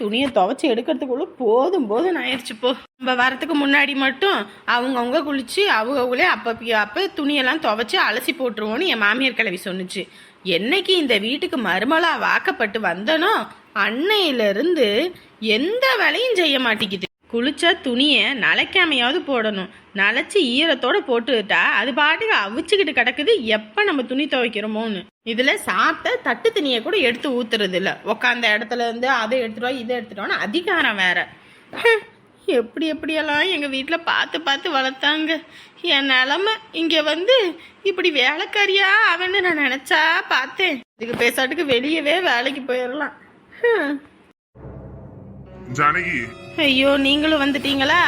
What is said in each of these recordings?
துணியை துவைச்சி எடுக்கிறதுக்குள்ள போதும் போதும் ஆயிடுச்சு போ. நம்ம வரத்துக்கு முன்னாடி மட்டும் அவங்கவுங்க குளிச்சு அவங்கவுங்களே அப்போ அப்போ துணியெல்லாம் துவைச்சி அலசி போட்டுருவோன்னு என் மாமியார் கிளவி சொன்னுச்சு. என்னைக்கு இந்த வீட்டுக்கு மருமலா வாக்கப்பட்டு வந்தனோ அன்னையிலிருந்து எந்த வேலையும் செய்ய மாட்டேங்குது குளிச்ச துணியை நனைக்காமையாவது போடணும். நலைச்சி ஈரத்தோடு போட்டுக்கிட்டா அது பாட்டுக்கு அவிச்சுக்கிட்டு கிடக்குது. எப்போ நம்ம துணி துவைக்கிறோமோன்னு. இதில் சாப்பிட்ட தட்டு துணியை கூட எடுத்து ஊத்துறது இல்லை உக்காந்த இடத்துல இருந்து அதை எடுத்துட்டோம் வா இதை எடுத்துட்டு அதிகாரம் வேற. எப்படி எப்படியெல்லாம் எங்கள் வீட்டில் பார்த்து பார்த்து வளர்த்தாங்க. என் நிலமை இங்கே வந்து இப்படி வேலைக்காரியா அவன்னு நான் நினச்சா பார்த்தேன். இதுக்கு பேசாட்டுக்கு வெளியவே வேலைக்கு போயிடலாம் ஜானகி ஐயோ நீங்களும் வந்துட்டீங்களா?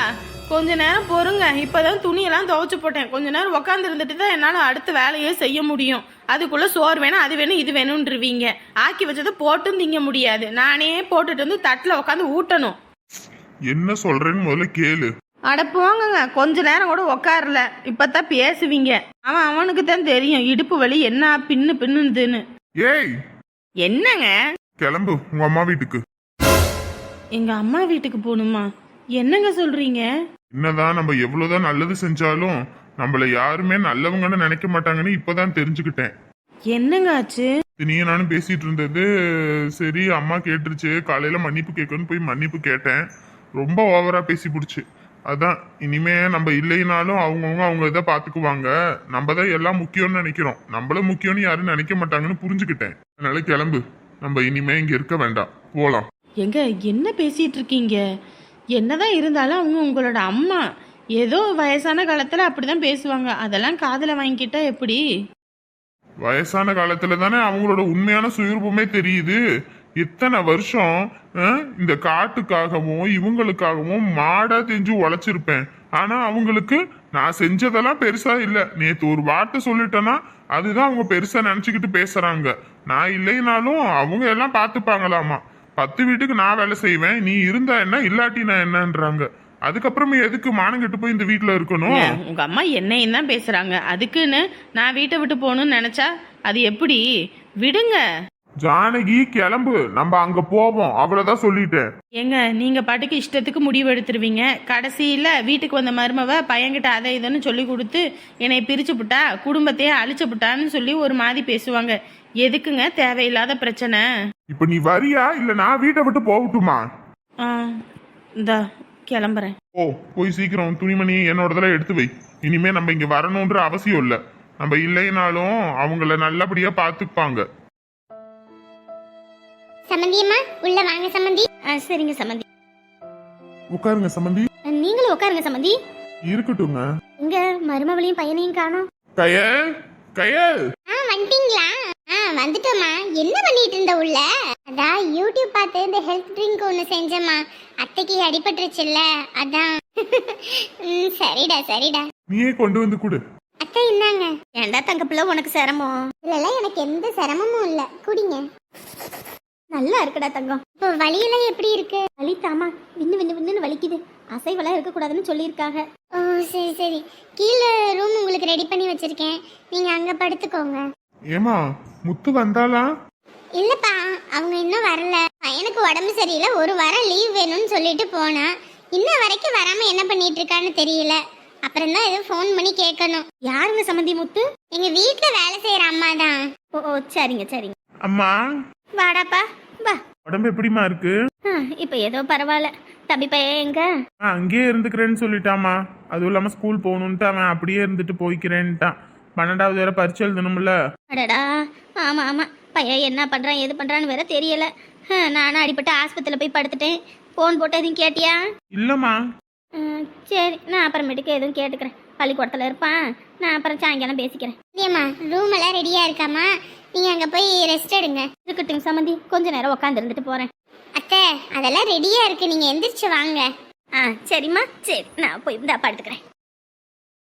கொஞ்ச நேரம் பொறுங்க. இப்பதான் துணியெல்லாம் துவைச்சு போட்டேன். கொஞ்ச நேரம் உட்காந்து இருந்துட்டு தான் என்னால அடுத்த வேலையே செய்ய முடியும். அதுக்குள்ள சோறு வேணும் அது வேணும் இது வேணும்ன்றவீங்க. ஆக்கி வச்சதை போட்டும் திங்க முடியாது. நானே போட்டுட்டு வந்து தட்டுல உட்காந்து ஊட்டணும். என்ன சொல்றேன்னு முதல்ல கேளு. அட போங்கங்க. கொஞ்ச நேரம் கூட உட்காரல இப்பதான் பேசுவீங்க. அவன் அவனுக்கு தான் தெரியும். இடுப்பு வலி என்ன பின்னு பின்னுதுன்னு. ஏய்! என்னங்க? கிளம்பு. உங்க அம்மா வீட்டுக்கு. எங்க அம்மா வீட்டுக்கு போகணுமா? என்னங்க சொல்றீங்க? என்னதான் நம்ம எவ்வளவுதான் நல்லது செஞ்சாலும் நம்மள யாருமே நல்லவங்கன்னு நினைக்க மாட்டாங்கன்னு இப்பதான் தெரிஞ்சுக்கிட்டேன். என்னங்க ஆச்சு? நீயும் நானும் பேசிட்டு இருந்தது சரி அம்மா கேட்டுருச்சு. காலையில மன்னிப்பு கேட்கணும்னு போய் மன்னிப்பு கேட்டேன். ரொம்ப ஓவரா பேசி புடிச்சு அதான் இனிமே நம்ம இல்லைனாலும் அவங்கவுங்க அவங்க இதை பாத்துக்குவாங்க. நம்ம தான் எல்லாம் முக்கியம்னு நினைக்கிறோம். நம்மளும் முக்கியம்னு யாரும் நினைக்க மாட்டாங்கன்னு புரிஞ்சுக்கிட்டேன். அதனால கிளம்பு. நம்ம இனிமே இங்க இருக்க வேண்டாம். போலாம். எங்க என்ன பேசிட்டு இருக்கீங்க என்னதான் இருந்தாலும் அவங்க உங்களோட அம்மா. ஏதோ வயசான காலத்துல அப்படிதான் பேசுவாங்க. அதெல்லாம் காதில் வாங்கிக்கிட்டா எப்படி? வயசான காலத்துல தானே அவங்களோட உண்மையான சுயரூபமே தெரியுது. இத்தனை வருஷம் அஹ், இந்த காட்டுக்காகவும் இவங்களுக்காகவும் மாடா தெரிஞ்சு உழைச்சிருப்பேன். ஆனா அவங்களுக்கு நான் செஞ்சதெல்லாம் பெருசா இல்ல. நேத்து ஒரு வார்த்தை சொல்லிட்டேன்னா அதுதான் அவங்க பெருசா நினைச்சுக்கிட்டு பேசுறாங்க. நான் இல்லைனாலும் அவங்க எல்லாம் பார்த்துப்பாங்களாமா? பத்து வீட்டுக்கு நான் வேலை செய்வேன் நீ இருந்தா என்ன இல்லாட்டி நான் என்னன்றாங்க. அதுக்கப்புறமே எதுக்கு மானங்கெட்டு போய் இந்த வீட்டுல இருக்கணும்? உங்க அம்மா என்னையும் தான் பேசுறாங்க. அதுக்குன்னு நான் வீட்டை விட்டு போகணும்னு நினைச்சா அது எப்படி? விடுங்க. ஜானகி கிளம்பு. நம்ம அங்க போவோம். அவ்வளவுதான் சொல்லிட்டேன். ஏங்க நீங்க பாட்டுக்கு இஷ்டத்துக்கு முடிவு எடுத்துருவீங்க. கடைசியில வீட்டுக்கு வந்த மருமவ பையன்கிட்ட அதை இதுன்னு சொல்லி கொடுத்து என்னை பிரிச்சு புட்டா குடும்பத்தையே அழிச்சு புட்டான்னு சொல்லி ஒரு மாதிரி பேசுவாங்க. எதுக்குங்க தேவையில்லாத பிரச்சனை? இப்ப நீ வரியா? இல்ல நான் வீட்டை விட்டு போகட்டுமா? ஆ இந்தா கிளம்புறேன். ஓ போய் சீக்கிரம் துணிமணி என்னோடதெல்லாம் எடுத்து வை. இனிமே நம்ம இங்க வரணும்ன்ற அவசியம் இல்ல. நம்ம இல்லைனாலும் அவங்கள நல்லபடியா பாத்துப்பாங்க சம்மந்தியம்மா உள்ள வாங்க சம்மந்தி ஆ சரிங்க சம்மந்தி உட்காருங்க சம்பந்தி நீங்களும் உட்காருங்க சம்மந்தி இருக்கட்டுங்க. இங்க மருமவளையும் பையனையும் காணோம். கயல் கயல். ஆ வந்துட்டீங்களா வந்துட்டோம்மா. என்ன பண்ணிட்டு இருந்த உள்ள? அதான் யூடியூப் பார்த்து இந்த ஹெல்த் ட்ரிங்க் ஒன்று செஞ்சேம்மா. அத்தைக்கு அடிபட்டுருச்சுல்ல அதான். ம், சரிடா சரிடா. நீயே கொண்டு வந்து கொடு. அத்தை இந்தாங்க. ஏன்டா தங்க பிள்ளை உனக்கு சிரமம்? இதுலலாம் எனக்கு எந்த சிரமமும் இல்லை. குடிங்க. நல்லா இருக்குடா தங்கம். இப்போ வலியெல்லாம் எப்படி இருக்கு? வலி தாமா விண்ணு விண்ணு விண்ணுன்னு வலிக்குது. அசைவெல்லாம் இருக்கக்கூடாதுன்னு சொல்லியிருக்காங்க. ஓ சரி சரி. கீழே ரூம் உங்களுக்கு ரெடி பண்ணி வச்சிருக்கேன். நீங்க அங்க படுத்துக்கோங்க. ஏமா முத்து வந்தாளா? இல்லப்பா அவங்க இன்னும் வரல. பையனுக்கு உடம்பு சரியில்லை ஒரு வாரம் லீவ் வேணும்னு சொல்லிட்டு போனா. இன்ன வரைக்கும் வராம என்ன பண்ணிட்டு இருக்கான்னு தெரியல. அப்புறம் தான் எதுவும் ஃபோன் பண்ணி கேட்கணும். யாருங்க சம்மந்தி முத்து? எங்க வீட்ல வேலை செய்யற அம்மா தான். ஓ ஓ சரிங்க சரிங்க. அம்மா? வாடாப்பா வா. உடம்பு எப்படிமா இருக்கு? ஆ, இப்போ ஏதோ பரவாயில்ல. தம்பி பையன் எங்க? ஆ, அங்கேயே இருந்துக்கிறேன்னு சொல்லிட்டாமா அதுவும் இல்லாம ஸ்கூல் போகணுன்ட்டு அவன் அப்படியே இருந்துட்டு போய்க்கிறேன்ட்டான். பன்னெண்டாவது வேற பரிச்சு எழுதணும்ல. அடடா ஆமா ஆமா. பையன் என்ன பண்றான் எது பண்றான்னு வேற தெரியல. ஆ, நானும் அடிபட்டு ஆஸ்பத்திரியில் போய் படுத்துட்டேன். ஃபோன் போட்டு எதுவும் கேட்டியா? இல்லம்மா. சரி. நான் அப்புறமேட்டுக்கு எதுவும் கேட்டுக்கிறேன். பள்ளிக்கூடத்தில் இருப்பான். நான் அப்புறம் சாயங்காலம் பேசிக்கிறேன். இல்லையம்மா ரூம் எல்லாம் ரெடியா இருக்காமா நீங்க அங்க போய் ரெஸ்ட் எடுங்க. இருக்கட்டும் சம்மந்தி கொஞ்ச நேரம் உட்காந்து இருந்துட்டு போறேன். அத்தை அதெல்லாம் ரெடியா இருக்கு. நீங்க எந்திரிச்சு வாங்க. ஆ சரிம்மா. சரி நான் போய் இந்த படுத்துக்கிறேன்.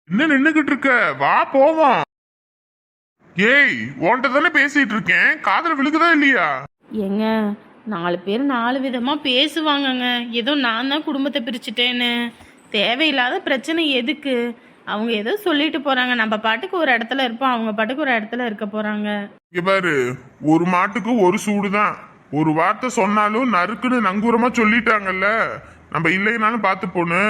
என்ன நின்னுகிட்டு இருக்க? வா போவோம். ஏய் உன்கிட்ட தானே பேசிட்டு இருக்கேன். காதுல விழுகுதா இல்லையா? ஏங்க நாலு பேர் நாலு விதமா பேசுவாங்கங்க. ஏதோ நான் தான் குடும்பத்தை பிரிச்சுட்டேன்னு. தேவையில்லாத பிரச்சனை எதுக்கு? அவங்க ஏதோ சொல்லிட்டு போறாங்க. நம்ம பாட்டுக்கு ஒரு இடத்துல இருப்போம். அவங்க பாட்டுக்கு ஒரு இடத்துல இருக்க போறாங்க. இங்க பாரு ஒரு மாட்டுக்கு ஒரு சூடு தான் ஒரு வார்த்தை சொன்னாலும் நறுக்குன்னு நங்கூரமா சொல்லிட்டாங்கல்ல. நம்ம இல்லைனாலும் பார்த்து போனு.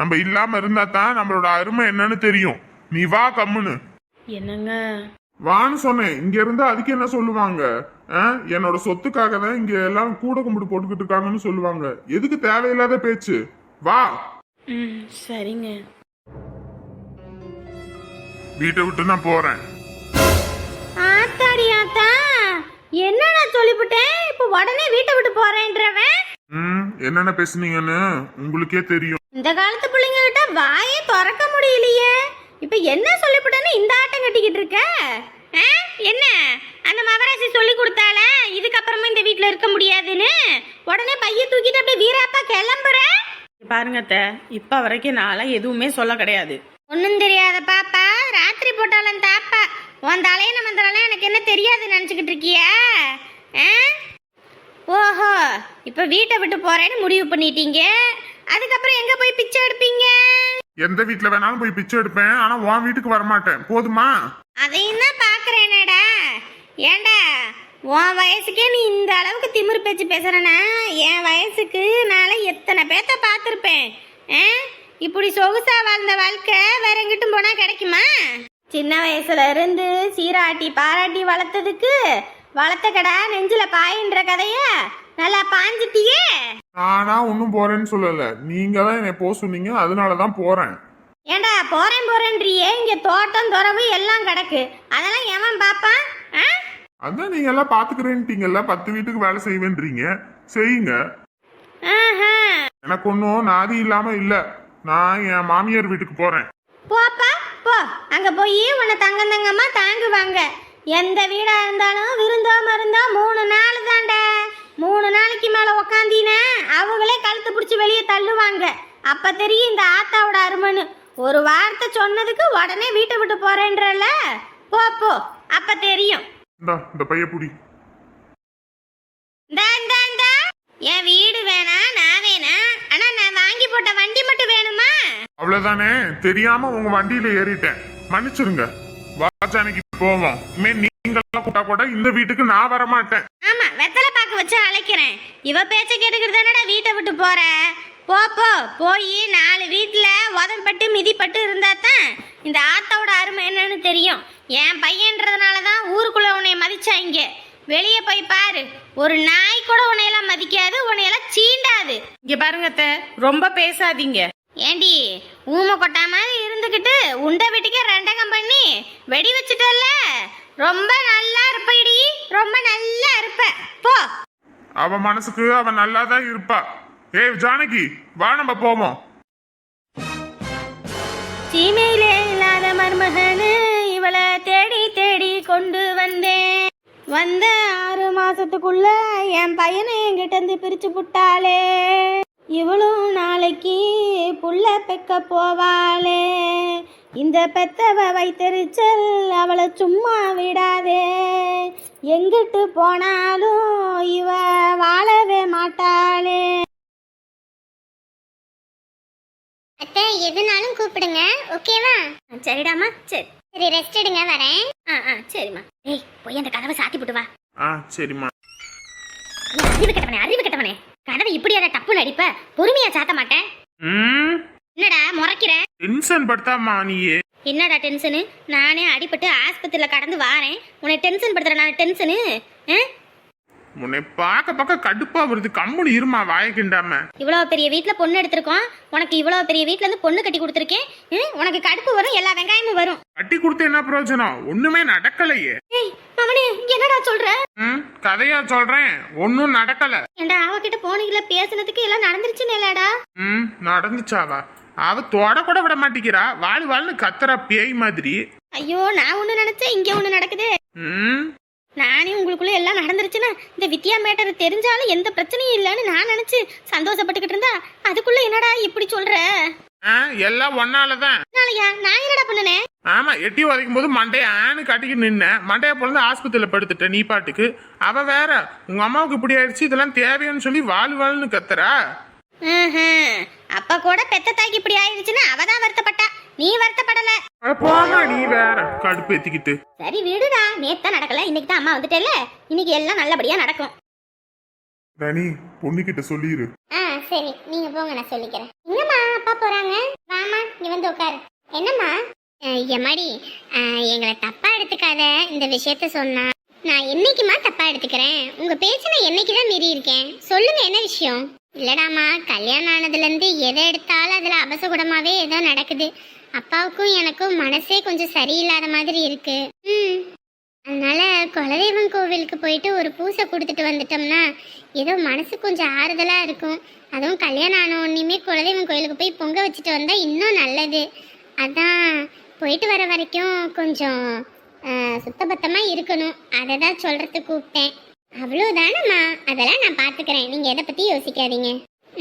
நம்ம இல்லாம இருந்தா தான் நம்மளோட அருமை என்னன்னு தெரியும். நீ வா கம்முன்னு. என்னங்க வான்னு சொன்னேன். இங்க இருந்து அதுக்கு என்ன சொல்லுவாங்க? என்னோட சொத்துக்காக தான் இங்க எல்லாம் கூட கும்பிட்டு போட்டுக்கிட்டு இருக்காங்கன்னு சொல்லுவாங்க. எதுக்கு தேவையில்லாத பேச்சு? வா. சரிங்க. வீட்டை விட்டு நான் போறேன். ஆத்தாடி ஆத்தா என்ன நான் சொல்லிவிட்டேன்? இப்போ உடனே வீட்டை விட்டு போறேன்றவன்? ம் என்னென்ன பேசுனீங்கன்னு உங்களுக்கே தெரியும். இந்த காலத்து பிள்ளைங்க கிட்ட வாயே திறக்க முடியலையே. இப்போ என்ன சொல்லிவிட்டேன்னு இந்த ஆட்டம் கட்டிக்கிட்டு இருக்க? என்ன? அந்த மகராசி சொல்லி கொடுத்தால இதுக்கப்புறமா இந்த வீட்டில் இருக்க முடியாதுன்னு? உடனே பைய தூக்கிட்டு அப்படியே வீராப்பா கிளம்புற? பாருங்க இப்போ வரைக்கும் நான்லாம் எதுவுமே சொல்ல கிடையாது. ஒன்றும் தெரியாத பாப்பா ராத்திரி போட்டாலும் தாப்பா. உன் தலையின மந்திரம்லாம் எனக்கு என்ன தெரியாது நினச்சிக்கிட்டு இருக்கியா? ஓஹோ இப்போ வீட்டை விட்டு போறேன்னு முடிவு பண்ணிட்டீங்க. அதுக்கப்புறம் எங்கே போய் பிச்சை எடுப்பீங்க? எந்த வீட்டுல வேணாலும் போய் பிச்சை எடுப்பேன் ஆனா உன் வீட்டுக்கு வரமாட்டேன். போதுமா? அதையும் தான் பாக்குறேனடா. ஏண்டா உன் வயசுக்கே நீ இந்த அளவுக்கு திமிரு பேச்சு பேசுறனா? என் வயசுக்கு நான் எத்தனை பேத்த பார்த்துருப்பேன்? ஆ? இப்படி சொகுசா வாழ்ந்த வாழ்க்கை வேற எங்கிட்டும் போனா கிடைக்குமா? சின்ன வயசுல இருந்து சீராட்டி பாராட்டி வளர்த்ததுக்கு வளர்த்த கடா நெஞ்சில பாயின்ற கதைய நல்லா பாஞ்சிட்டியே? நானா ஒன்னும் போறேன்னு சொல்லல. நீங்க தான் என்னை போக சொன்னீங்க அதனாலதான் போறேன். ஏண்டா போறேன் போறேன்றியே? இங்க தோட்டம் துறவு எல்லாம் கிடக்கு. அதெல்லாம் எவன் பாப்பான் அதான் நீங்க எல்லாம் பாத்துக்கிறேன்ட்டீங்கல்ல பத்து வீட்டுக்கு வேலை செய்வேன்றீங்க. செய்யுங்க. ஆஹா. எனக்கு ஒன்றும் நாதி இல்லாம இல்ல. நான் என் மாமியார் வீட்டுக்கு போறேன். போப்பா போ. அங்க போய் உன்னை தங்கம் தங்கமா தாங்குவாங்க. எந்த வீடா இருந்தாலும் விருந்தோ மருந்தோ மூணு நாள் தாண்டா மூணு நாளைக்கு மேல உக்காந்தீனா அவங்களே கழுத்து பிடிச்சி வெளியே தள்ளுவாங்க. அப்ப தெரியும் இந்த ஆத்தாவோட அருமனு. ஒரு வார்த்தை சொன்னதுக்கு உடனே வீட்டை விட்டு போறேன்றல போ போ. அப்ப தெரியும். இந்தா பைய புடி. என் வீடு வேணா நான் வேணா. ஆனா நான் வாங்கி போட்ட வண்டி மட்டும் வேணுமா? அவ்வளவுதானே? தெரியாம உங்க வண்டியில ஏறிட்டேன். மன்னிச்சிருங்க. வாஜானைக்கு போவோம். இனிமே நீங்க கூட்டா கூட இந்த வீட்டுக்கு நான் வர மாட்டேன் ஆமா வெத்தலை பாக்கு வச்சு அழைக்கிறேன். இவ பேச்ச கேட்டுக்கிட்டு தானடா வீட்டை விட்டு போற? போ போ போய் நாலு வீட்டுல உதம்பட்டு மிதிப்பட்டு இருந்தா தான் இந்த ஆத்தாவோட அருமை என்னன்னு தெரியும். என் பையன்றதுனால தான் ஊருக்குள்ள உன்னை மதிச்சாங்க. வெளியே போய் பாரு. ஒரு நாய் கூட உன்னையெல்லாம் மதிக்காது உன்னையெல்லாம் சீண்டாது. இங்க பாருங்க அத்தை ரொம்ப பேசாதீங்க. ஏண்டி ஊமை கொட்டா மாதிரி இருந்துக்கிட்டு உண்டை வீட்டுக்கே ரெண்டகம் பண்ணி வெடி வச்சுட்டல்ல? ரொம்ப நல்லா இருப்படி ரொம்ப நல்லா இருப்ப போ. அவ மனசுக்கு அவ நல்லா தான் இருப்பா. ஏய் ஜானகி வா நம்ம போவோம். சீமையிலே இல்லாத மருமகனு இவளை தேடி தேடி கொண்டு வந்தேன். வந்த ஆறு மாசத்துக்குள்ள என் பையனை என்கிட்ட இருந்து பிரிச்சு புட்டாளே. இவளும் நாளைக்கு புள்ள பெக்க போவாளே. இந்த பெத்தவ வைத்தறிச்சல் அவளை சும்மா விடாதே. எங்கிட்டு போனாலும் இவ வாழவே மாட்டாளே. அத்தை எதுனாலும் கூப்பிடுங்க. ஓகேவா? சரிடாமா சரி. சரி ரெஸ்ட் எடுங்க வரேன். ஆ ஆ சரிம்மா. ஏய் போய் அந்த கதவை சாத்தி போட்டு வா. ஆ சரிம்மா. அறிவு கெட்டவனே அறிவு கெட்டவனே. அடிப்ப பொறுமையா சாத்த மாட்டேன். என்னடா முறைக்கிற? டென்ஷன் படுத்தாமா நீயே. என்னடா டென்ஷனு நானே அடிபட்டு ஆஸ்பத்திரியில கடந்து வாரேன். உன்னை டென்ஷன் படுத்துற நான் டென்ஷனு உன்னை பார்க்க பார்க்க கடுப்பா வருது. கம்முனு இருமா வாய கிண்டாம. இவ்வளோ பெரிய வீட்டில் பொண்ணு எடுத்திருக்கோம். உனக்கு இவ்வளோ பெரிய வீட்ல இருந்து பொண்ணு கட்டி கொடுத்துருக்கேன். ம், உனக்கு கடுப்பு வரும் எல்லா வெங்காயமும் வரும். கட்டி கொடுத்து என்ன பிரயோஜனம்? ஒண்ணுமே நடக்கலையே. ஏய் அவனே என்னடா சொல்ற? ம் கதையா சொல்றேன். ஒன்னும் நடக்கல. ஏண்டா அவகிட்ட போனீங்கள பேசுனதுக்கு எல்லாம் நடந்துருச்சுன்னு இல்லடா? ம் நடந்துச்சாவா? அவ தொட கூட விட மாட்டேங்கிறா. வாழ் வாழ்னு கத்துறா பேய் மாதிரி. ஐயோ நான் ஒன்று நினைச்சேன் இங்கே ஒன்று நடக்குது. ம் நானே உங்களுக்குள்ள எல்லாம் நடந்துருச்சுன்னா இந்த வித்யா மேட்டர் தெரிஞ்சாலும் எந்த பிரச்சனையும் இல்லைன்னு நான் நினைச்சு சந்தோஷப்பட்டுக்கிட்டு இருந்தா அதுக்குள்ள என்னடா இப்படி சொல்ற? ஆ, எல்லாம் ஒன்னாலதான். அதனாலயா நான் என்னடா பண்ணுனேன் ஆமா எட்டி உதைக்கும் போது மண்டைய ஆணு கட்டிக்கு நின்ன மண்டைய பொழுது ஆஸ்பத்திரியில படுத்துட்ட நீ பாட்டுக்கு. அவ வேற உங்க அம்மாவுக்கு இப்படி ஆயிடுச்சு இதெல்லாம் தேவையான்னு சொல்லி வாழ் வாழ்னு கத்துறா. அப்ப கூட பெத்த தாய்க்கு இப்படி ஆயிடுச்சுன்னா அவதான் வருத்தப்பட்டா. நீ வருத்தப்படல. போமா நீ வேற. கடுப்பு ஏத்திக்கிட்டு. சரி விடுடா. நேத்தா நடக்கல இன்னைக்கு தான் அம்மா வந்துட்டேல இன்னைக்கு எல்லாம் நல்லபடியா நடக்கும். ராணி பொண்ணுகிட்ட சொல்லிடு ஆ சரி. நீங்க போங்க நான் சொல்லிக்கிறேன். என்னம்மா அப்பா போறாங்க? வாமா நீ வந்து உட்காரு. என்னம்மா? எம்மாடி எங்களை தப்பா எடுத்துக்காத. இந்த விஷயத்த சொன்னா நான் என்னைக்குமா தப்பா எடுத்துக்கிறேன்? உங்க பேச்ச நான் என்னைக்கு தான் மீறி இருக்கேன்? சொல்லுங்க என்ன விஷயம்? இல்லடாமா கல்யாணம் ஆனதுல இருந்து எதை எடுத்தாலும் அதுல அபசகுடமாவே ஏதோ நடக்குது. அப்பாவுக்கும் எனக்கும் மனசே கொஞ்சம் சரியில்லாத மாதிரி இருக்கு. ம். அதனால குலதெய்வம் கோவிலுக்கு போயிட்டு ஒரு பூசை கொடுத்துட்டு வந்துட்டோம்னா ஏதோ மனசு கொஞ்சம் ஆறுதலாக இருக்கும். அதுவும் கல்யாணம் ஆன உடனேயுமே குலதெய்வம் கோயிலுக்கு போய் பொங்க வச்சுட்டு வந்தால் இன்னும் நல்லது. அதான் போயிட்டு வர வரைக்கும் கொஞ்சம் சுத்தபத்தமாக இருக்கணும். அதை தான் சொல்கிறதுக்கு கூப்பிட்டேன். அவ்வளோதானம்மா அதெல்லாம் நான் பார்த்துக்கிறேன் நீங்கள் எதை பற்றி யோசிக்காதீங்க.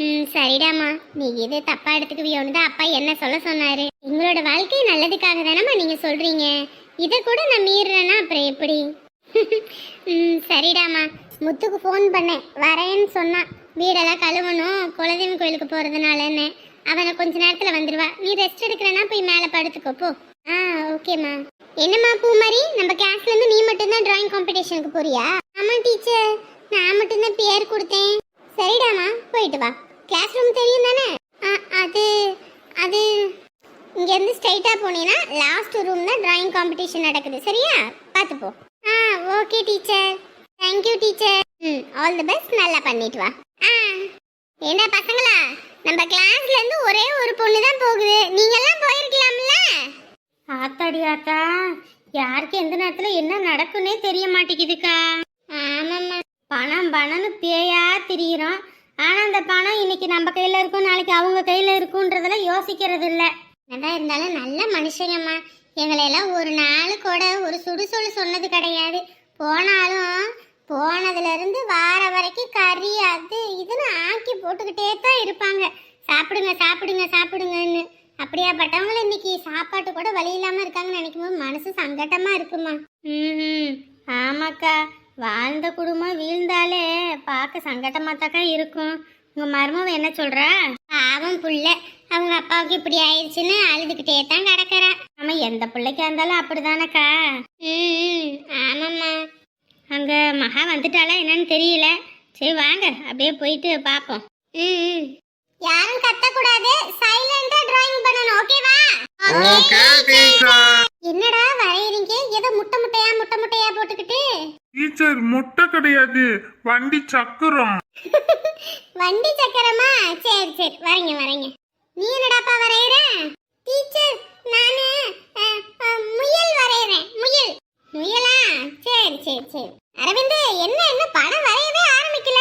ம் சரிடாம்மா. நீ இது தப்பா எடுத்துக்குவியோன்னு தான் அப்பா என்ன சொல்ல சொன்னாரு? உங்களோட வாழ்க்கை நல்லதுக்காக தானம்மா நீங்கள் சொல்கிறீங்க இதை கூட நான் மீறுறேன்னா அப்புறம் எப்படி? ம் சரிடாம்மா. முத்துக்கு ஃபோன் பண்ணேன். வரேன்னு சொன்னான் வீடெல்லாம் கழுவணும் குலதெய்வம் கோயிலுக்கு போகிறதுனாலன்னு அவனை கொஞ்ச நேரத்தில் வந்துடுவா நீ ரெஸ்ட் எடுக்கிறேன்னா போய் மேலே படுத்துக்கோ போ. ஆ ஓகேம்மா. என்னம்மா பூமாரி? நம்ம கிளாஸ்லேருந்து நீ மட்டும்தான் ட்ராயிங் காம்படிஷனுக்கு போறியா? ஆமா டீச்சர் நான் மட்டும்தான் பேர் கொடுத்தேன். சரிடாமா போயிட்டு வா. கிளாஸ் ரூம் தெரியும் தானே அது அது இங்க இருந்து ஸ்ட்ரைட்டா போனீங்கன்னா லாஸ்ட் ரூம் தான் டிராயிங் காம்படிஷன் நடக்குது. சரியா? பார்த்து போ. ஆ okay teacher thank you teacher ம் ஆல் தி பெஸ்ட் நல்லா பண்ணிட்டு வா. ஆ. ஏண்டா பசங்களா? நம்ம கிளாஸ்ல இருந்து ஒரே ஒரு பொண்ணு தான் போகுது. நீங்க எல்லாம் போயிருக்கலாம்ல? ஆத்தாடி ஆத்தா. யாருக்கு எந்த நேரத்துல என்ன நடக்குன்னே தெரிய மாட்டேங்குதுக்கா. ஆமாம்மா. பணம் பணம்னு பேயா திரியிறோம். ஆனால் அந்த பணம் இன்னைக்கு நம்ம கையில் இருக்கும் நாளைக்கு அவங்க கையில் இருக்கும்ன்றதெல்லாம் யோசிக்கிறது இல்லை என்னதான் இருந்தாலும் நல்ல மனுஷங்கம்மா. எங்களை எல்லாம் ஒரு நாள் கூட ஒரு சுடுசொழு சொன்னது கிடையாது. போனாலும் போனதுலேருந்து வார வரைக்கும் கறி அது இதுன்னு ஆக்கி போட்டுக்கிட்டே தான் இருப்பாங்க. சாப்பிடுங்க சாப்பிடுங்க சாப்பிடுங்கன்னு. அப்படியாப்பட்டவங்களும் இன்னைக்கு சாப்பாட்டு கூட வழி இல்லாமல் இருக்காங்கன்னு நினைக்கும் போது மனசு சங்கட்டமாக இருக்குமா? ம் ஆமாக்கா. வாழ்ந்த குடும்பம் வீழ்ந்தாலே பார்க்க சங்கட்டமாத்தாக்கா இருக்கும். உங்கள் மருமவ என்ன சொல்கிறா பாவம் புள்ள. அவங்க அப்பாவுக்கு இப்படி ஆயிடுச்சுன்னு அழுதுகிட்டே தான் கிடக்குறா. ஆமாம் எந்த பிள்ளைக்கா இருந்தாலும் அப்படிதானக்கா? ம் ஆமாம்மா. அங்கே மகா வந்துட்டாளா என்னன்னு தெரியல. சரி வாங்க அப்படியே போயிட்டு பார்ப்போம். ம் யாரும் கத்தக்கூடாது. சைலண்டா டிராயிங் பண்ணணும் ஓகேவா ஓகே டீச்சர் என்னடா வரையறீங்க? ஏதோ முட்டை முட்டையா முட்டை முட்டையா போட்டுக்கிட்டு? டீச்சர் முட்டை கிடையாது. வண்டி சக்கரம். வண்டி சக்கரமா? சரி சரி. வரீங்க வரீங்க நீ என்னடாப்பா வரையற? டீச்சர் நானு முயல் வரையறேன். முயல். முயலா? சரி சரி சரி. அரவிந்த் என்ன என்ன? படம் வரையவே ஆரம்பிக்கல.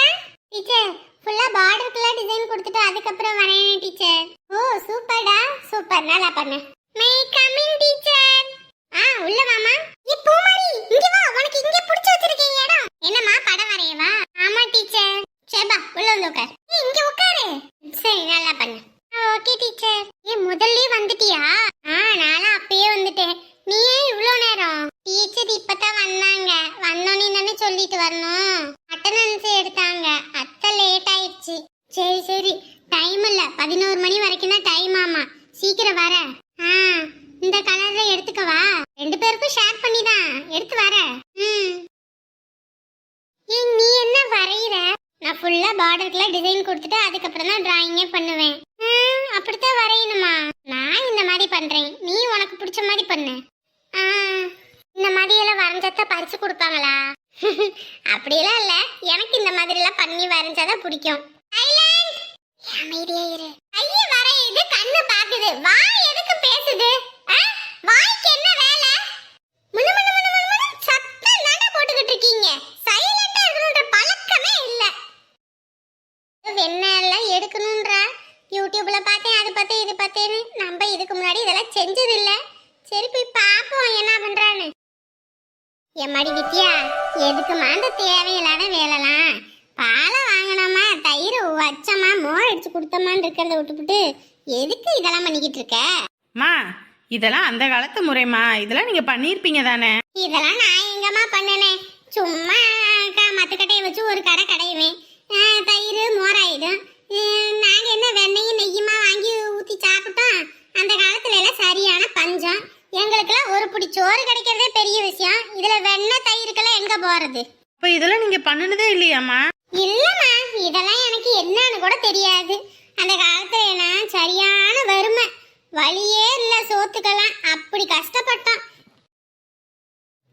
டீச்சர் ஃபுல்லா பார்டருக்குலாம் டிசைன் கொடுத்துட்டு அதுக்கப்புறம் வரேன் டீச்சர் ஓ சூப்பர்டா சூப்பர் நல்லா பண்ணு. மே கமிங் டீச்சர் ஆ உள்ள வாமா ஏ பூமாரி இங்க வா உனக்கு இங்க புடிச்சு வச்சிருக்கேன் இடம் என்னம்மா படம் வரையவா ஆமா டீச்சர் சேபா உள்ள வந்து உட்கார் ஏய், இங்க உட்காரு சரி நல்லா பண்ணு ஓகே டீச்சர் ஏ முதல்ல வந்துட்டியா ஆ நானும் அப்பயே வந்துட்டேன் நீ ஏன் இவ்வளோ நேரம் டீச்சர் இப்பதான் வந்தாங்க வந்தோன்னே தானே சொல்லிட்டு வரணும் அட்டனன்ஸ் எடுத்தாங்க அத்தை லேட் ஆயிடுச்சு சரி சரி டைம் இல்ல பதினோரு மணி வரைக்கும் தான் டைம் ஆமா சீக்கிரம் வர ஆ இந்த கலர்ல எடுத்துக்கவா ரெண்டு பேருக்கும் ஷேர் பண்ணி தான் எடுத்து வர ம் ஏய், நீ என்ன வரைகிற நான் ஃபுல்லா டிசைன் கொடுத்துட்டு அதுக்கப்புறம் தான் டிராயிங்கே பண்ணுவேன். அப்படித்தான் வரையணுமா? நான் இந்த மாதிரி பண்றேன். நீ உனக்கு பிடிச்ச மாதிரி பண்ணு. இந்த மாதிரி எல்லாம் வரைஞ்சாதான் பறிச்சு கொடுப்பாங்களா? அப்படியெல்லாம் இல்ல. எனக்கு இந்த மாதிரி எல்லாம் பண்ணி வரைஞ்சாதான் பிடிக்கும். அமைதியா இரு. கைய வரையுது கண்ணு பாக்குது வாய் எதுக்கு பேசுது? ஆ? வாய்க்கு என்ன வேலை? முன்னு முன்னு முன்னு முன்னு சத்தம் தானே போட்டுக்கிட்டு இருக்கீங்க சைலண்டா இருக்கணுன்ற பழக்கமே இல்ல என்ன எல்லாம் எடுக்கணும்ன்ற யூடியூப்ல பார்த்தேன் அது பார்த்தேன் இது பார்த்தேன்னு. நம்ம இதுக்கு முன்னாடி இதெல்லாம் செஞ்சது இல்ல சரி போய் பாப்போம் என்ன பண்றான்னு. எம்மாடி வித்யா எதுக்குமா அந்த தேவையில்லாத வேலைலாம்? பாலை வாங்கினோமா தயிர் வச்சோமா மோர் அடிச்சு கொடுத்தோமான்னு இருக்கிறத விட்டுப்புட்டு எதுக்கு இதெல்லாம் பண்ணிக்கிட்டு இருக்க? மா இதெல்லாம் அந்த காலத்து முறைமா இதெல்லாம் நீங்க பண்ணியிருப்பீங்க தானே. இதெல்லாம் நான் எங்கம்மா பண்ணனேன் சும்மா மத்துக்கட்டையை வச்சு ஒரு கடை கடையுவேன் தயிர் மோராயிடும் ஹம், நாங்க என்ன வெண்ணையும் நெய்யுமா வாங்கி ஊத்தி சாப்பிட்டோம்? அந்த காலத்துல எல்லாம் சரியான பஞ்சம். எங்களுக்கெல்லாம் ஒரு பிடி சோறு கிடைக்கிறதே பெரிய விஷயம். இதுல வெண்ணெய் தயிருக்கெல்லாம் எங்க போறது? அப்ப இதெல்லாம் நீங்க பண்ணுனதே இல்லையாம்மா? இல்லம்மா என்னன்னு கூட தெரியாது. அந்த காலத்துல நான் சரியான வறுமை. வழியே இல்லை சோத்துக்கெல்லாம். அப்படி கஷ்டப்பட்டோம்.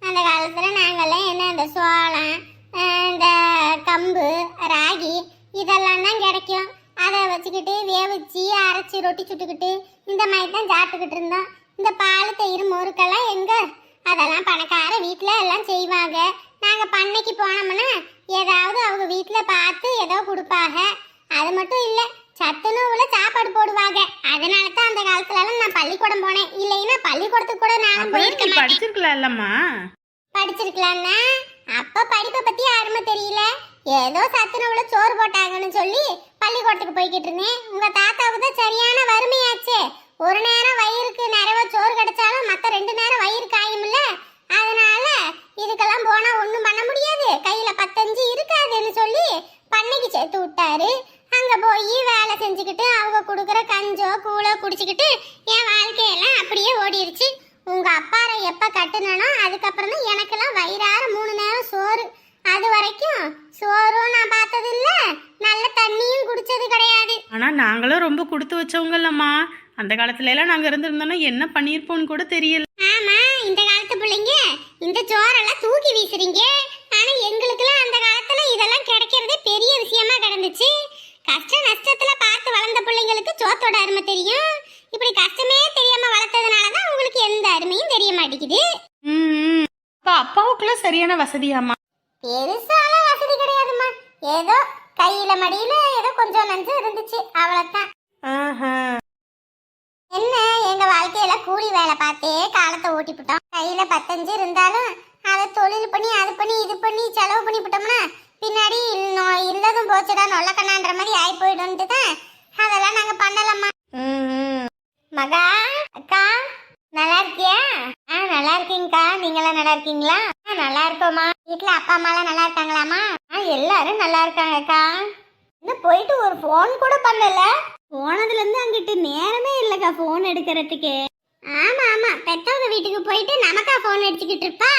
அந்த காலத்துல நாங்கெல்லாம் என்ன இந்த சோளம் இந்த கம்பு ராகி இதெல்லாம் தான் கிடைக்கும். அதை வச்சுக்கிட்டு வேவிச்சு அரைச்சி ரொட்டி சுட்டுக்கிட்டு இந்த மாதிரி தான் சாப்பிட்டுக்கிட்டு இருந்தோம். இந்த பால் தயிர் முறுக்கெல்லாம் எங்க? அதெல்லாம் பணக்கார வீட்டில் எல்லாம் செய்வாங்க. நாங்கள் பண்ணைக்கு போனோம்னா ஏதாவது அவங்க வீட்டில் பார்த்து ஏதோ கொடுப்பாங்க. அது மட்டும் இல்லை சத்துணவுல சாப்பாடு போடுவாங்க. அதனால தான் அந்த காலத்துலலாம் நான் பள்ளிக்கூடம் போனேன். இல்லைன்னா பள்ளிக்கூடத்துக்கு கூட நான் அப்ப போயிருக்க நீ மாட்டேன். படிச்சிருக்கலாம்லம்மா. படிச்சிருக்கலாம்னா? அப்ப படிப்பை பத்தி யாருமே தெரியல? ஏதோ சத்துணவுல சோறு போட்டாங்கன்னு சொல்லி பள்ளிக்கூடத்துக்கு போய்கிட்டு இருந்தேன். உங்க தாத்தாவுக்கு தான் சரியான வறுமையாச்சு. ஒரு நேரம் வயிறுக்கு நிறைய சோறு கிடைச்சாலும் மத்த ரெண்டு நேரம் வயிறு காயும்ல. அதனால இதுக்கெல்லாம் போனா ஒன்றும் பண்ண முடியாது. கையில பத்தஞ்சு இருக்காதுன்னு சொல்லி பண்ணைக்கு சேர்த்து விட்டாரு. அங்க போய் வேலை செஞ்சுக்கிட்டு அவங்க கொடுக்குற கஞ்சோ கூழோ குடிச்சுக்கிட்டு என் வாழ்க்கையெல்லாம் அப்படியே ஓடிடுச்சு உங்க அப்பாரை எப்ப கட்டுனனோ அதுக்கப்புறம் தான் எனக்கெல்லாம் வயிறார மூணு நேரம் சோறு. அது வரைக்கும் சோறும் நான் பார்த்தது இல்ல நல்ல தண்ணியும் குடிச்சது கிடையாது. ஆனா நாங்களும் ரொம்ப கொடுத்து வச்சவங்க இல்லம்மா அந்த காலத்துல எல்லாம் நாங்க இருந்திருந்தோம்னா என்ன பண்ணியிருப்போம்னு கூட தெரியல. ஆமா இந்த காலத்து பிள்ளைங்க இந்த சோறெல்லாம் தூக்கி வீசுறீங்க. ஆனா எங்களுக்கெல்லாம் அந்த காலத்துல இதெல்லாம் கிடைக்கிறதே பெரிய விஷயமா கிடந்துச்சு. கஷ்ட நஷ்டத்துல பார்த்து வளர்ந்த பிள்ளைங்களுக்கு சோத்தோட அருமை தெரியும். இப்படி கஷ்டமே தெரியாம வளர்த்ததுனால தான் உங்களுக்கு எந்த அருமையும் தெரிய மாட்டேங்குது. ம் அப்ப அப்பாவுக்குள்ள சரியான வசதியாம்மா. பெருசாலாம் வசதி கிடையாதும்மா. ஏதோ கையில மடியில ஏதோ கொஞ்சம் நஞ்சு இருந்துச்சு அவ்வளவுதான். ஆஹா. என்ன எங்க வாழ்க்கையில கூலி வேலை பார்த்தே காலத்தை ஓட்டிவிட்டோம் கையில பத்தஞ்சு இருந்தாலும் அதை தொழில் பண்ணி அது பண்ணி இது பண்ணி செலவு பண்ணி விட்டோம்னா பின்னாடி இருந்ததும் போச்சுடா நொல்லக்கண்ணான்ற மாதிரி ஆகி போயிடும்ட்டு தான் அதெல்லாம் நாங்க பண்ணலம்மா. ம் மகா அக்கா நல்லா இருக்கியா? ஆ நல்லா இருக்கீங்கக்கா நீங்களாம் நல்லா இருக்கீங்களா? ஆ நல்லா இருக்கோம்மா. வீட்டில் அப்பா அம்மாலாம் நல்லா இருக்காங்களாம்மா? ஆ எல்லாரும் நல்லா இருக்காங்கக்கா. இன்னும் போயிட்டு ஒரு ஃபோன் கூட பண்ணல. போனதுலேருந்து அங்கிட்டு நேரமே இல்லைக்கா ஃபோன் எடுக்கிறதுக்கு. ஆமாம் ஆமாம் பெத்தவங்க வீட்டுக்கு போயிட்டு நமக்கா ஃபோன் அடிச்சுக்கிட்டு இருப்பா.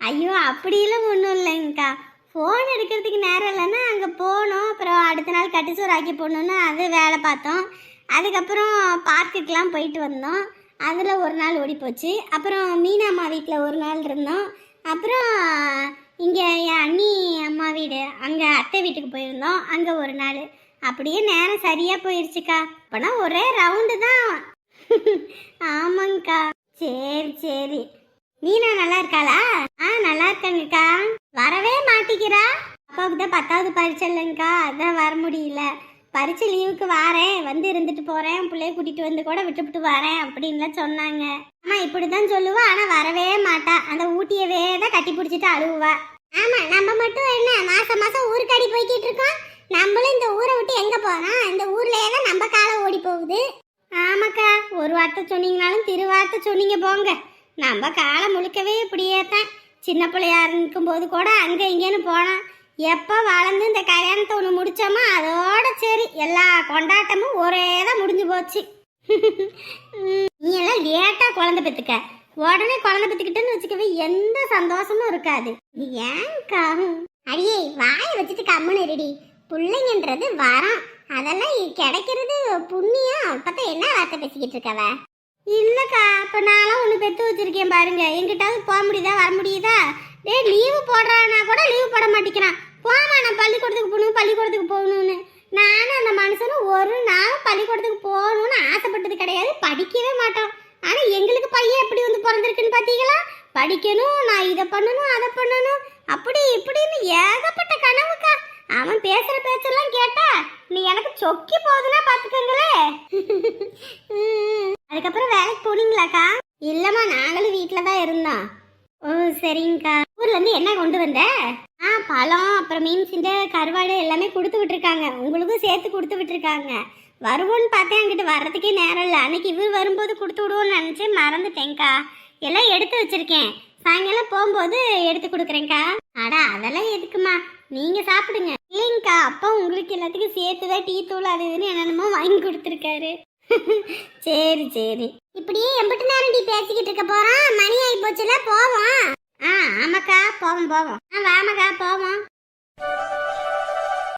ஐயோ அப்படியெல்லாம் ஒன்றும் இல்லைங்கக்கா. ஃபோன் எடுக்கிறதுக்கு நேரம் இல்லைன்னா அங்கே போனோம். அப்புறம் அடுத்த நாள் கட்டிசோறு ஆக்கி போடணுன்னு அது வேலை பார்த்தோம். அதுக்கப்புறம் பார்க்குக்கெலாம் போயிட்டு வந்தோம். அதில் ஒரு நாள் ஓடி போச்சு அப்புறம் மீனாம்மா வீட்டில் ஒரு நாள் இருந்தோம். அப்புறம் இங்கே என் அண்ணி அம்மா வீடு அங்கே அத்தை வீட்டுக்கு போயிருந்தோம். அங்கே ஒரு நாள். அப்படியே நேரம் சரியாக போயிடுச்சுக்கா அப்போனா ஒரே ரவுண்டு தான். ஆமாங்கக்கா. சரி சரி. மீனா நல்லா இருக்காளா? ஆ நல்லா இருக்காங்கக்கா. வரவே மாட்டிக்கிறா அப்பாவுக்கு தான் பத்தாவது பரீட்சை இல்லைங்கக்கா. அதான் வர முடியல. பரீட்சை லீவுக்கு வாரேன் வந்து இருந்துட்டு போறேன் பிள்ளைய கூட்டிட்டு வந்து கூட விட்டுவிட்டு வரேன் அப்படின்லாம் சொன்னாங்க. ஆமாம் இப்படி தான் சொல்லுவா ஆனா வரவே மாட்டா. அந்த ஊட்டியவே தான் கட்டி பிடிச்சிட்டு அழுவா ஆமா நம்ம மட்டும் என்ன மாசம் மாசம் ஊருக்காடி போய்கிட்டு இருக்கோம். நம்மளும் இந்த ஊரை விட்டு எங்க போறோம்? இந்த ஊர்லயே தான் நம்ம காலம் ஓடி போகுது. ஆமாக்கா ஒரு வார்த்தை சொன்னீங்கனாலும் திரு வார்த்தை சொன்னீங்க போங்க. நம்ம காலம் முழுக்கவே இப்படியே தான் சின்ன பிள்ளையா இருக்கும்போது கூட அங்கே இங்கேன்னு போனோம் எப்போ வளர்ந்து இந்த கல்யாணத்தை ஒன்று முடிச்சோமோ அதோட சரி. எல்லா கொண்டாட்டமும் ஒரே தான் முடிஞ்சு போச்சு. நீ எல்லாம் லேட்டாக குழந்தை பெற்றுக்க உடனே குழந்தை பெற்றுக்கிட்டேன்னு வச்சுக்கவே எந்த சந்தோஷமும் இருக்காது. ஏன்க்கா அடியே வாயை வச்சுட்டு கம்முன்னு இருடி. பிள்ளைங்கன்றது வரம். அதெல்லாம் கிடைக்கிறது புண்ணியம். இப்பதான் என்ன வார்த்தை பேசிக்கிட்டு இருக்கவ? இல்லைக்கா இப்போ நான்லாம் ஒன்று பெற்று வச்சிருக்கேன் பாருங்க. எங்கிட்டாவது போக முடியுதா வர முடியுதா? டே லீவு போடுறானா கூட லீவு போட மாட்டேங்கிறான் போமா நான் பள்ளிக்கூடத்துக்கு போகணும் பள்ளிக்கூடத்துக்கு போகணும்னு. நானும் அந்த மனுஷனும் ஒரு நாள் பள்ளிக்கூடத்துக்கு போகணும்னு ஆசைப்பட்டது கிடையாது. படிக்கவே மாட்டோம். ஆனால் எங்களுக்கு பையன் எப்படி வந்து பிறந்திருக்குன்னு பார்த்தீங்களா? படிக்கணும் நான் இதை பண்ணணும் அதை பண்ணணும். அப்படி இப்படின்னு ஏகப்பட்ட கனவுக்கா. அவன் பேசுகிற பேச்செல்லாம் கேட்டா நீ எனக்கு சொக்கி போகுதுன்னா பாத்துக்கோங்களே அதுக்கப்புறம் வேலைக்கு போனீங்களாக்கா? இல்லைம்மா நாங்களும் வீட்டில் தான் இருந்தோம். ஓ சரிங்கக்கா. ஊர்லேருந்து என்ன கொண்டு வந்த? ஆ பழம் அப்புறம் மீன் சிந்த கருவாடு எல்லாமே கொடுத்து விட்டுருக்காங்க. உங்களுக்கும் சேர்த்து கொடுத்து விட்டுருக்காங்க. வருவோன்னு பார்த்தேன் அங்கிட்டு வர்றதுக்கே நேரம் இல்லை. அன்னைக்கு இவர் வரும்போது கொடுத்து விடுவோன்னு நினச்சி மறந்துட்டேங்க்கா எல்லாம் எடுத்து வச்சுருக்கேன். சாயங்காலம் போகும்போது எடுத்து கொடுக்குறேங்க்கா அடா அதெல்லாம் எதுக்குமா? நீங்கள் சாப்பிடுங்க. இல்லைங்கக்கா அப்பா உங்களுக்கு எல்லாத்துக்கும் சேர்த்து தான் டீ தூள் அது இதுன்னு என்னென்னமோ வாங்கி கொடுத்துருக்காரு. சரி சரி. இப்படியே எம்பிட்டு நேரம் டீ பேசிக்கிட்டு இருக்க போகிறோம் மணி ஆகி போச்சுல போவோம். ஆ ஆமாக்கா போவோம் போவோம். ஆ வாமாக்கா போவோம்.